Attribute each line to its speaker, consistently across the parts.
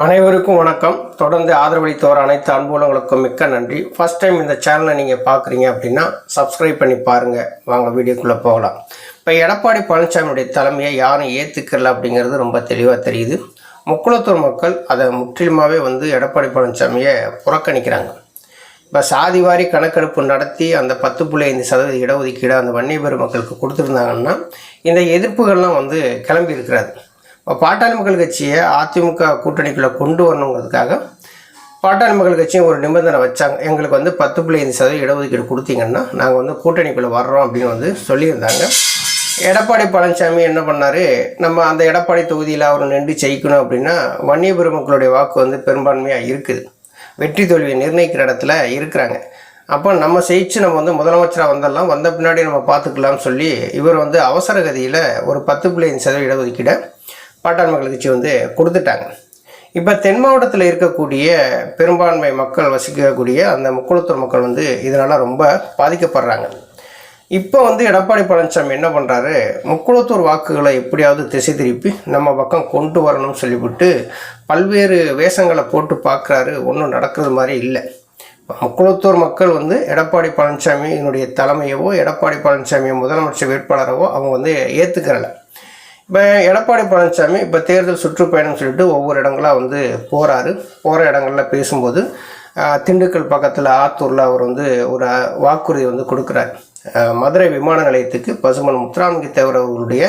Speaker 1: அனைவருக்கும் வணக்கம். தொடர்ந்து ஆதரவளித்தவர் அனைத்து அன்புலங்களுக்கும் மிக்க நன்றி. ஃபஸ்ட் டைம் இந்த சேனலை நீங்கள் பார்க்குறீங்க அப்படின்னா சப்ஸ்கிரைப் பண்ணி பாருங்கள் வாங்க வீடியோக்குள்ளே போகலாம். இப்போ எடப்பாடி பழனிசாமியுடைய தலைமையை யாரும் ஏற்றுக்கல அப்படிங்கிறது ரொம்ப தெளிவாக தெரியுது. முக்குளத்தூர் மக்கள் அதை முற்றிலுமாகவே வந்து எடப்பாடி பழனிசாமியை புறக்கணிக்கிறாங்க. இப்போ சாதிவாரி கணக்கெடுப்பு நடத்தி அந்த பத்து புள்ளி ஐந்து சதவீத இடஒதுக்கீடு அந்த வன்னியபெரு பெருமக்களுக்கு கொடுத்துருந்தாங்கன்னா இந்த எதிர்ப்புகள்லாம் வந்து கிளம்பி இருக்கிறாது. இப்போ பாட்டாளி மக்கள் கட்சியை அதிமுக கூட்டணிக்குள்ளே கொண்டு வரணுங்கிறதுக்காக பாட்டாளி மக்கள் கட்சியும் ஒரு நிபந்தனை வச்சாங்க. எங்களுக்கு வந்து பத்து புள்ளி ஐந்து சதவீத இடஒதுக்கீடு கொடுத்தீங்கன்னா நாங்கள் வந்து கூட்டணிக்குள்ளே வர்றோம் அப்படின்னு வந்து சொல்லியிருந்தாங்க. எடப்பாடி பழனிசாமி என்ன பண்ணார்? நம்ம அந்த எடப்பாடி தொகுதியில் அவர் நின்று ஜெயிக்கணும் அப்படின்னா வன்னிய பெருமக்களுடைய வாக்கு வந்து பெரும்பான்மையாக இருக்குது. வெற்றி தோல்வியை நிர்ணயிக்கிற இடத்துல இருக்கிறாங்க. அப்போ நம்ம ஜெயிச்சு நம்ம வந்து முதலமைச்சராக வந்துடலாம் வந்த பின்னாடி நம்ம பார்த்துக்கலாம்னு சொல்லி இவர் வந்து அவசர கதியில் ஒரு பத்து புள்ளி ஐந்து சதவீத இடஒதுக்கீடை பாட்டான் மக்கள் கட்சி வந்து கொடுத்துட்டாங்க. இப்போ தென் மாவட்டத்தில் இருக்கக்கூடிய பெரும்பான்மை மக்கள் வசிக்கக்கூடிய அந்த முக்குளத்தூர் மக்கள் வந்து இதனால் ரொம்ப பாதிக்கப்படுறாங்க. இப்போ வந்து எடப்பாடி பழனிசாமி என்ன பண்ணுறாரு முக்குளத்தூர் வாக்குகளை எப்படியாவது திசை திருப்பி நம்ம பக்கம் கொண்டு வரணும்னு சொல்லிவிட்டு பல்வேறு வேஷங்களை போட்டு பார்க்குறாரு ஒன்றும் நடக்கிறது மாதிரி இல்லை. முக்குளத்தூர் மக்கள் வந்து எடப்பாடி பழனிசாமியினுடைய தலைமையவோ எடப்பாடி பழனிசாமியை முதலமைச்சர் வேட்பாளரவோ அவங்க வந்து ஏற்றுக்கிறலை இப்போ எடப்பாடி பழனிசாமி இப்போ தேர்தல் சுற்றுப்பயணம் சொல்லிட்டு ஒவ்வொரு இடங்களாக வந்து போகிறாரு போகிற இடங்கள்ல பேசும்போது திண்டுக்கல் பக்கத்தில் ஆத்தூரில் அவர் வந்து ஒரு வாக்குறுதி வந்து கொடுக்குறாரு. மதுரை விமான நிலையத்துக்கு பசுமன் முத்துராமலிங்க தேவர் அவர்களுடைய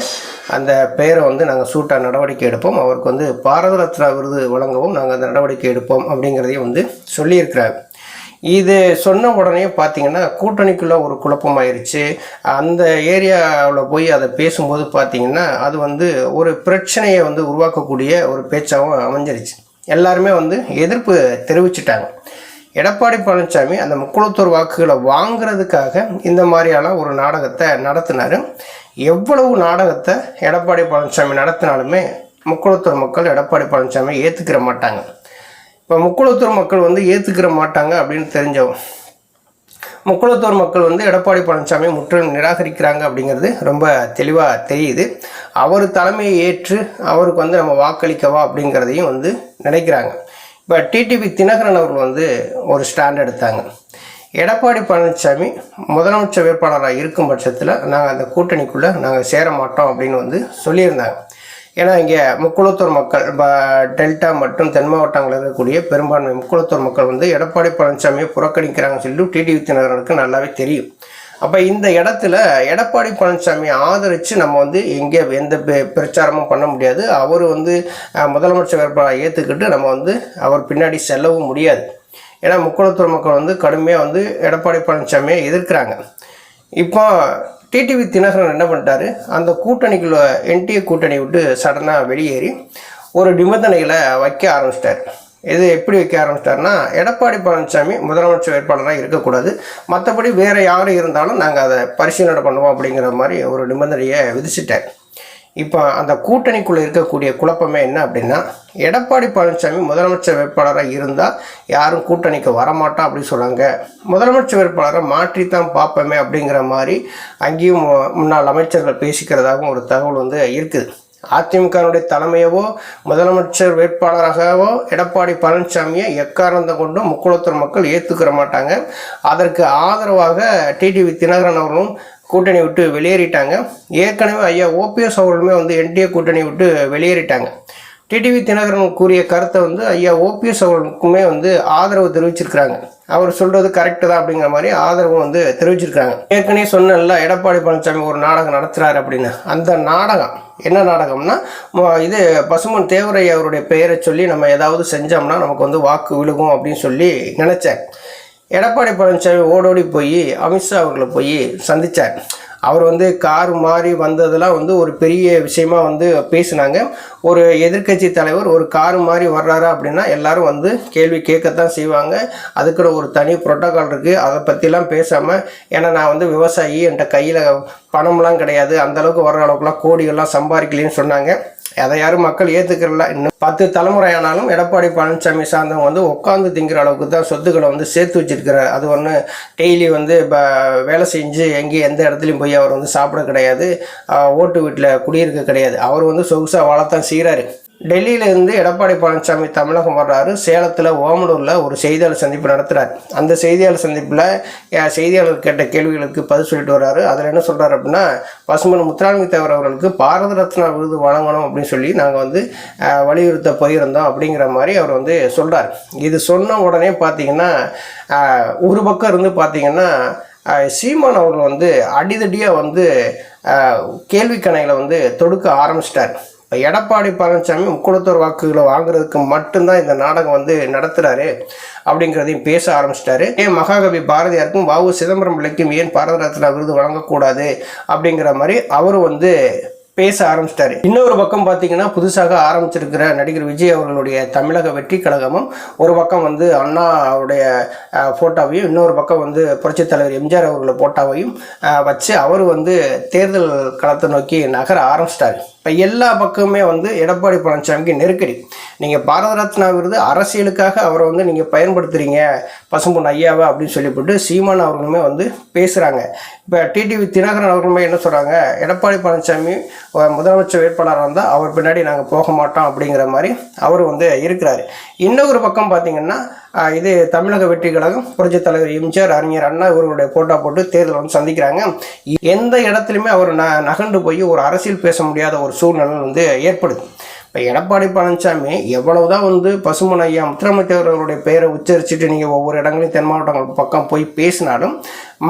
Speaker 1: அந்த பெயரை வந்து நாங்கள் சூட்டாக நடவடிக்கை எடுப்போம். அவருக்கு வந்து பாரத ரத்னா விருது வழங்கவும் நாங்கள் அந்த நடவடிக்கை எடுப்போம் அப்படிங்கிறதையும் வந்து சொல்லியிருக்கிறார். இது சொன்ன உடனே பார்த்தீங்கன்னா கூட்டணிக்குள்ளே ஒரு குழப்பமாயிருச்சு. அந்த ஏரியாவில் போய் அதை பேசும்போது பார்த்தீங்கன்னா அது வந்து ஒரு பிரச்சனையை வந்து உருவாக்கக்கூடிய ஒரு பேச்சாகவும் அமைஞ்சிருச்சு. எல்லாருமே வந்து எதிர்ப்பு தெரிவிச்சிட்டாங்க. எடப்பாடி பழனிசாமி அந்த முக்குளத்தூர் வாக்குகளை வாங்குறதுக்காக இந்த மாதிரியான ஒரு நாடகத்தை நடத்தினார். எவ்வளவு நாடகத்தை எடப்பாடி பழனிசாமி நடத்தினாலுமே முக்குளத்தூர் மக்கள் எடப்பாடி பழனிசாமி ஏற்றுக்கிற மாட்டாங்க. இப்போ முக்குளத்தூர் மக்கள் வந்து ஏற்றுக்கிற மாட்டாங்க அப்படின்னு தெரிஞ்சவன் முக்குளத்தூர் மக்கள் வந்து எடப்பாடி பழனிசாமி முற்றிலும் நிராகரிக்கிறாங்க அப்படிங்கிறது ரொம்ப தெளிவாக தெரியுது. அவர் தலைமையை ஏற்று அவருக்கு வந்து நம்ம வாக்களிக்கவா அப்படிங்கிறதையும் வந்து நினைக்கிறாங்க. இப்போ டிடிபி தினகரன் அவர்கள் வந்து ஒரு ஸ்டாண்ட் எடுத்தாங்க. எடப்பாடி பழனிசாமி முதலமைச்சர் வேட்பாளராக இருக்கும் பட்சத்தில் நாங்கள் அந்த கூட்டணிக்குள்ளே நாங்கள் சேர மாட்டோம் அப்படின்னு வந்து சொல்லியிருந்தாங்க. ஏன்னா இங்கே முக்குளத்தூர் மக்கள் ப- டெல்டா மற்றும் தென் மாவட்டங்களில் இருக்கக்கூடிய பெரும்பான்மை முக்குளத்தூர் மக்கள் வந்து எடப்பாடி பழனிசாமியை புறக்கணிக்கிறாங்கன்னு சொல்லி டிடிவி தினகரனுக்கு நல்லாவே தெரியும். அப்போ இந்த இடத்துல எடப்பாடி பழனிசாமி ஆதரித்து நம்ம வந்து எங்கே எந்த பெ- பிரச்சாரமும் பண்ண முடியாது. அவர் வந்து முதலமைச்சர் வேட்பாளரை ஏற்றுக்கிட்டு நம்ம வந்து அவர் பின்னாடி செல்லவும் முடியாது. ஏன்னா முக்குளத்தூர் மக்கள் வந்து கடுமையாக வந்து எடப்பாடி பழனிசாமியை எதிர்க்கிறாங்க. இப்போ டிடிவி தினகரன் என்ன பண்ணிட்டாரு? அந்த கூட்டணிக்குள்ள என்டிஏ கூட்டணி விட்டு சடனாக வெளியேறி ஒரு நிபந்தனைகளை வைக்க ஆரம்பிச்சிட்டார். இது எப்படி வைக்க ஆரம்பிச்சிட்டாருன்னா எடப்பாடி பழனிசாமி முதலமைச்சர் வேட்பாளராக இருக்கக்கூடாது. மற்றபடி வேறு யார் இருந்தாலும் நாங்கள் அதை பரிசீலனை பண்ணுவோம் அப்படிங்கிற மாதிரி ஒரு நிபந்தனையை விதிச்சிட்டார். இப்போ அந்த கூட்டணிக்குள்ளே இருக்கக்கூடிய குழப்பமே என்ன அப்படின்னா எடப்பாடி பழனிசாமி முதலமைச்சர் வேட்பாளராக இருந்தால் யாரும் கூட்டணிக்கு வரமாட்டா அப்படின்னு சொல்கிறாங்க முதலமைச்சர் வேட்பாளரை மாற்றித்தான் பார்ப்போமே அப்படிங்கிற மாதிரி அங்கேயும் முன்னாள் அமைச்சர்கள் பேசிக்கிறதாகவும் ஒரு தகவல் வந்து இருக்குது. அதிமுகனுடைய தலைமையவோ முதலமைச்சர் வேட்பாளராகவோ எடப்பாடி பழனிசாமியை எக்காரணத்தை கொண்டும் முக்குளத்தூர் மக்கள் ஏற்றுக்கிற மாட்டாங்க. அதற்கு ஆதரவாக டிடிவி தினகரன் அவர்களும் கூட்டணி விட்டு வெளியேறிட்டாங்க. ஏற்கனவே ஐயா ஓபிஎஸ் அவர்களுமே வந்து என்டிஏ கூட்டணி விட்டு வெளியேறிட்டாங்க. டிடிவி தினகரன் கூறிய கருத்தை வந்து ஐயா ஓபிஎஸ் அவர்களுக்குமே வந்து ஆதரவு தெரிவிச்சிருக்கிறாங்க. அவர் சொல்கிறது கரெக்டு தான் அப்படிங்கிற மாதிரி ஆதரவு வந்து தெரிவிச்சிருக்காங்க ஏற்கனவே சொன்னல எடப்பாடி பழனிசாமி ஒரு நாடகம் நடத்துகிறாரு அப்படின்னு. அந்த நாடகம் என்ன நாடகம்னா இது பசுமன் தேவரை அவருடைய பெயரை சொல்லி நம்ம ஏதாவது செஞ்சோம்னா நமக்கு வந்து வாக்கு விழுகும் அப்படின்னு சொல்லி நினச்சேன். எடப்பாடி பழனிசாமி ஓடோடி போய் அமித்ஷா அவர்களை போய் சந்தித்தார் அவர் வந்து கார் மாறி வந்ததெல்லாம் வந்து ஒரு பெரிய விஷயமா வந்து பேசினாங்க. ஒரு எதிர்க்கட்சி தலைவர் ஒரு கார் மாதிரி வர்றாரு அப்படின்னா எல்லாரும் வந்து கேள்வி கேட்கத்தான் செய்வாங்க. அதுக்குன்னு ஒரு தனி ப்ரோட்டோக்கால் இருக்குது அதை பற்றிலாம் பேசாமல் ஏன்னா நான் வந்து விவசாயி என்கிட்ட கையில் பணம்லாம் கிடையாது. அந்தளவுக்கு வர்ற அளவுக்குலாம் கோடிகள்லாம் சம்பாதிக்கலைன்னு சொன்னாங்க. அதை யாரும் மக்கள் ஏற்றுக்கிறல இன்னும் பத்து தலைமுறை ஆனாலும் எடப்பாடி பழனிசாமி சார்ந்தவங்க வந்து உட்காந்து திங்கிற அளவுக்கு தான் சொத்துக்களை வந்து சேர்த்து வச்சிருக்கிறார். அது ஒன்று டெய்லி வந்து இப்போ வேலை செஞ்சு எங்கேயும் எந்த இடத்துலையும் போய் அவர் வந்து சாப்பிட கிடையாது. ஓட்டு வீட்டில் குடியிருக்க கிடையாது. அவர் வந்து சொகுசாக வாழத்தான் செய்கிறாரு டெல்லியிலேருந்து எடப்பாடி பழனிசாமி தமிழகம் வர்றாரு. சேலத்தில் ஓமலூரில் ஒரு செய்தியாளர் சந்திப்பு நடத்துகிறார் அந்த செய்தியாளர் சந்திப்பில் செய்தியாளர் கேட்ட கேள்விகளுக்கு பதில் சொல்லிட்டு வர்றாரு. அதில் என்ன சொல்கிறார் அப்படின்னா பசுமன் முத்துராமலிங்க தேவர் அவர்களுக்கு பாரத ரத்னா விருது வழங்கணும் அப்படின்னு சொல்லி நாங்கள் வந்து வலியுறுத்த போயிருந்தோம் அப்படிங்கிற மாதிரி அவர் வந்து சொல்கிறார் இது சொன்ன உடனே பார்த்தீங்கன்னா ஒரு பக்கம் இருந்து பார்த்தீங்கன்னா சீமான் அவர்கள் வந்து அடிதடியாக வந்து கேள்வி கணைகளை வந்து தொடுக்க ஆரம்பிச்சிட்டார். எடப்பாடி பழனிசாமி முக்குளத்தூர் வாக்குகளை வாங்குறதுக்கு மட்டும்தான் இந்த நாடகம் வந்து நடத்துகிறாரு அப்படிங்கிறதையும் பேச ஆரம்பிச்சிட்டாரு. ஏன் மகாகவி பாரதியாருக்கும் வாவு சிதம்பரம் பிள்ளைக்கும் ஏன் பாரத ரத்னா விருது வழங்கக்கூடாது அப்படிங்கிற மாதிரி அவரும் வந்து பேச ஆரம்பிச்சிட்டாரு. இன்னொரு பக்கம் பார்த்தீங்கன்னா புதுசாக ஆரம்பிச்சிருக்கிற நடிகர் விஜய் அவர்களுடைய தமிழக வெற்றி கழகமும் ஒரு பக்கம் வந்து அண்ணா அவருடைய ஃபோட்டோவையும் இன்னொரு பக்கம் வந்து புரட்சித் தலைவர் எம்ஜிஆர் அவர்களோட ஃபோட்டோவையும் வச்சு அவர் வந்து தேர்தல் களத்தை நோக்கி நகர ஆரம்பிச்சிட்டாரு. இப்போ எல்லா பக்கமுமே வந்து எடப்பாடி பழனிசாமிக்கு நெருக்கடி. நீங்கள் பாரத ரத்னா விருது அரசியலுக்காக அவரை வந்து நீங்கள் பயன்படுத்துகிறீங்க பசும்பொன் ஐயாவை அப்படின்னு சொல்லிவிட்டு சீமான் அவர்களுமே வந்து பேசுகிறாங்க இப்போ டிடிவி தினகரன் அவர்களுமே என்ன சொல்கிறாங்க எடப்பாடி பழனிசாமி முதலமைச்சர் வேட்பாளராக இருந்தால் அவர் பின்னாடி நாங்கள் போக மாட்டோம் அப்படிங்கிற மாதிரி அவர் வந்து இருக்கிறாரு. இன்னொரு பக்கம் பார்த்திங்கன்னா இது தமிழக வெற்றி கழகம் புரட்சித் தலைவர் எம்ஜிஆர் அறிஞர் அண்ணா இவர்களுடைய போட்டோ போட்டு தேர்தல் வந்து சந்திக்கிறாங்க. எந்த இடத்துலையுமே அவர் ந நகண்டு போய் ஒரு அரசியல் பேச முடியாத ஒரு சூழ்நிலை வந்து ஏற்படுது. இப்போ எடப்பாடி பழனிசாமி எவ்வளவுதான் வந்து பசுமன் ஐயா முத்துராமத்தேவர் அவருடைய பெயரை உச்சரிச்சுட்டு நீங்கள் ஒவ்வொரு இடங்களையும் தென் மாவட்டங்கள் பக்கம் போய் பேசினாலும்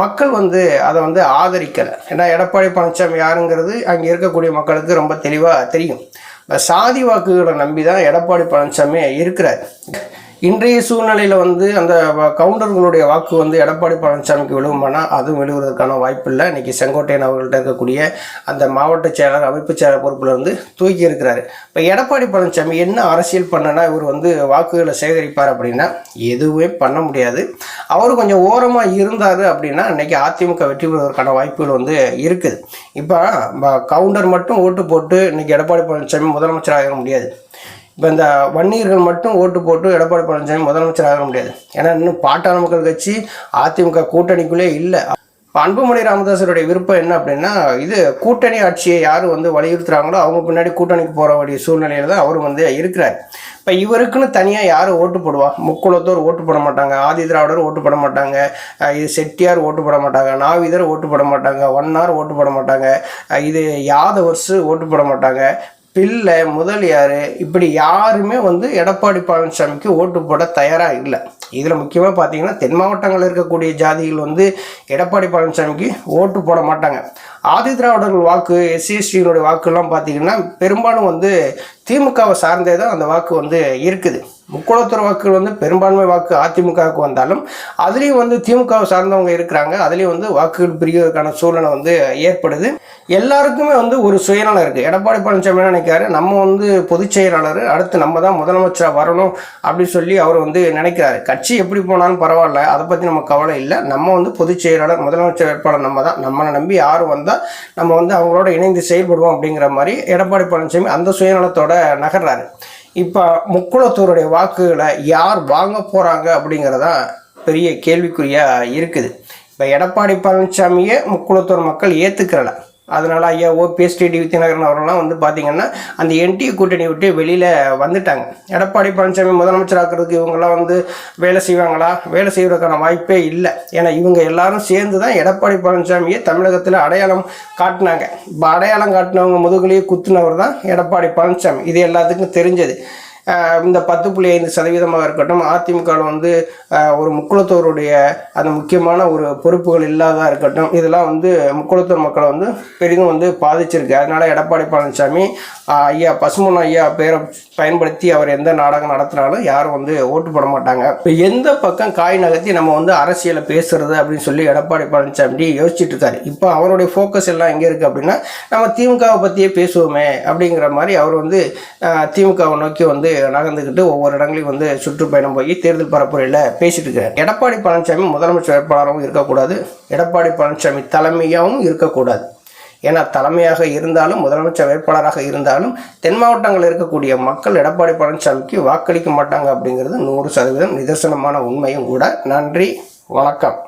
Speaker 1: மக்கள் வந்து அதை வந்து ஆதரிக்கலை. ஏன்னா எடப்பாடி பழனிசாமி யாருங்கிறது அங்கே இருக்கக்கூடிய மக்களுக்கு ரொம்ப தெளிவாக தெரியும். இப்போ சாதி வாக்குகளை நம்பி தான் எடப்பாடி பழனிசாமி இருக்கிறார். இன்றைய சூழ்நிலையில் வந்து அந்த கவுண்டர்களுடைய வாக்கு வந்து எடப்பாடி பழனிசாமிக்கு விழுவுமானா அதுவும் விழுவதற்கான வாய்ப்பு இல்லை. இன்றைக்கி செங்கோட்டையன் அவர்கள்ட்ட இருக்கக்கூடிய அந்த மாவட்ட செயலர் அமைப்பு செயலர் பொறுப்பில் வந்து தூக்கி இருக்கிறாரு. இப்போ எடப்பாடி பழனிசாமி என்ன அரசியல் பண்ணனா இவர் வந்து வாக்குகளை சேகரிப்பார் அப்படின்னா எதுவுமே பண்ண முடியாது. அவர் கொஞ்சம் ஓரமாக இருந்தார் அப்படின்னா இன்றைக்கி அதிமுக வெற்றி பெறுவதற்கான வாய்ப்புகள் வந்து இருக்குது. இப்போ கவுண்டர் மட்டும் ஓட்டு போட்டு இன்றைக்கி எடப்பாடி பழனிசாமி முதலமைச்சராக ஆக முடியாது. இப்போ இந்த வன்னியர்கள் மட்டும் ஓட்டு போட்டு எடப்பாடி பழனிசாமி முதலமைச்சர் ஆக முடியாது. ஏன்னா இன்னும் பாட்டாளி மக்கள் கட்சி அதிமுக கூட்டணிக்குள்ளே இல்லை. அன்புமணி ராமதாசருடைய விருப்பம் என்ன அப்படின்னா இது கூட்டணி ஆட்சியை யார் வந்து வலியுறுத்துறாங்களோ அவங்க பின்னாடி கூட்டணிக்கு போகிற வேண்டிய சூழ்நிலையில் தான் அவர் வந்து இருக்கிறார். இப்போ இவருக்குன்னு தனியாக யார் ஓட்டு போடுவா? முக்குளத்தோர் ஓட்டு போட மாட்டாங்க ஆதி திராவிடர் ஓட்டு போட மாட்டாங்க இது செட்டியார் ஓட்டு போட மாட்டாங்க நாவிதர் ஓட்டு போட மாட்டாங்க ஒன்னார் ஓட்டு போட மாட்டாங்க இது யாதவர்ஸு ஓட்டு போட மாட்டாங்க. பிள்ளை முதலியார் இப்படி யாருமே வந்து எடப்பாடி பழனிசாமிக்கு ஓட்டு போட தயாராக இல்லை. இதில் முக்கியமாக பார்த்தீங்கன்னா தென் மாவட்டங்களில் இருக்கக்கூடிய ஜாதிகள் வந்து எடப்பாடி பழனிசாமிக்கு ஓட்டு போட மாட்டாங்க. ஆதி திராவிடர்கள் வாக்கு எஸ்சி எஸ்டியினுடைய வாக்குலாம் பார்த்தீங்கன்னா பெரும்பாலும் வந்து திமுகவை சார்ந்தே தான் அந்த வாக்கு வந்து இருக்குது. முக்குளத்தூர் வாக்குகள் வந்து பெரும்பான்மை வாக்கு அதிமுகவுக்கு வந்தாலும் அதுலேயும் வந்து திமுகவை சார்ந்தவங்க இருக்கிறாங்க. அதுலேயும் வந்து வாக்குகள் பிரிவதற்கான சூழ்நிலை வந்து ஏற்படுது. எல்லாருக்குமே வந்து ஒரு சுயநலம் இருக்குது எடப்பாடி பழனிசாமி நினைக்கிறாரு? நம்ம வந்து பொதுச் செயலாளர் அடுத்து நம்ம தான் முதலமைச்சராக வரணும் அப்படின்னு சொல்லி அவர் வந்து நினைக்கிறாரு. கட்சி எப்படி போனாலும் பரவாயில்ல அதை பற்றி நம்ம கவலை இல்லை. நம்ம வந்து பொதுச் செயலாளர் முதலமைச்சர் வேட்பாளர் நம்ம தான். நம்மளை நம்பி யார் வந்தால் நம்ம வந்து அவங்களோட இணைந்து செயல்படுவோம் அப்படிங்கிற மாதிரி எடப்பாடி பழனிசாமி அந்த சுயநலத்தோட நகர்றாரு. இப்போ முக்குளத்தூருடைய வாக்குகளை யார் வாங்க போகிறாங்க அப்படிங்கிறதான் பெரிய கேள்விக்குறியாக இருக்குது. இப்போ எடப்பாடி பழனிசாமியை முக்குளத்தூர் மக்கள் ஏற்றுக்கிறல அதனால் ஐயா ஓபிஎஸ் டி வித்யநகரன் அவர்லாம் வந்து பார்த்திங்கன்னா அந்த என்டிஏ கூட்டணி விட்டு வெளியில் வந்துட்டாங்க. எடப்பாடி பழனிசாமி முதலமைச்சர் ஆக்கிறதுக்கு இவங்கெல்லாம் வந்து வேலை செய்வாங்களா? வேலை செய்வதற்கான வாய்ப்பே இல்லை. ஏன்னா இவங்க எல்லாரும் சேர்ந்து தான் எடப்பாடி பழனிசாமியை தமிழகத்தில் அடையாளம் காட்டினாங்க. இப்போ அடையாளம் காட்டினவங்க முதுகுலேயே குத்துனவர் தான் எடப்பாடி பழனிசாமி. இது எல்லாத்துக்கும் தெரிஞ்சது. இந்த பத்து புள்ளி ஐந்து சதவீதமாக இருக்கட்டும் அதிமுகவில் வந்து ஒரு முக்குளத்தோருடைய அந்த முக்கியமான ஒரு பொறுப்புகள் இல்லாததாக இருக்கட்டும் இதெல்லாம் வந்து முக்குளத்தூர் மக்களை வந்து பெரிதும் வந்து பாதிச்சிருக்கு. அதனால எடப்பாடி பழனிசாமி ஐயா பசுமன் ஐயா பேரை பயன்படுத்தி அவர் எந்த நாடகம் நடத்தினாலும் யாரும் வந்து ஓட்டு போட மாட்டாங்க. இப்போ எந்த பக்கம் காய் நகர்த்தி நம்ம வந்து அரசியலை பேசுறது அப்படின்னு சொல்லி எடப்பாடி பழனிசாமி யோசிச்சுட்டு இருக்காரு. இப்போ அவருடைய ஃபோக்கஸ் எல்லாம் எங்கே இருக்குது அப்படின்னா நம்ம திமுகவை பற்றியே பேசுவோமே அப்படிங்கிற மாதிரி அவர் வந்து திமுகவை நோக்கி வந்து நகர்ந்துக்கிட்டு ஒவ்வொரு இடங்களையும் வந்து சுற்றுப்பயணம் போய் தேர்தல் பரப்புரையில் பேசிட்டு இருக்காரு எடப்பாடி பழனிசாமி முதலமைச்சர் வேட்பாளராகவும் இருக்கக்கூடாது. எடப்பாடி பழனிசாமி தலைமையாகவும் இருக்கக்கூடாது. ஏன்னா தலைமையாக இருந்தாலும் முதலமைச்சர் வேட்பாளராக இருந்தாலும் தென் மாவட்டங்களில் இருக்கக்கூடிய மக்கள் எடப்பாடி பழனிசாமிக்கு வாக்களிக்க மாட்டாங்க அப்படிங்கிறது நூறு சதவீதம் நிதர்சனமான உண்மையும் கூட. நன்றி வணக்கம்.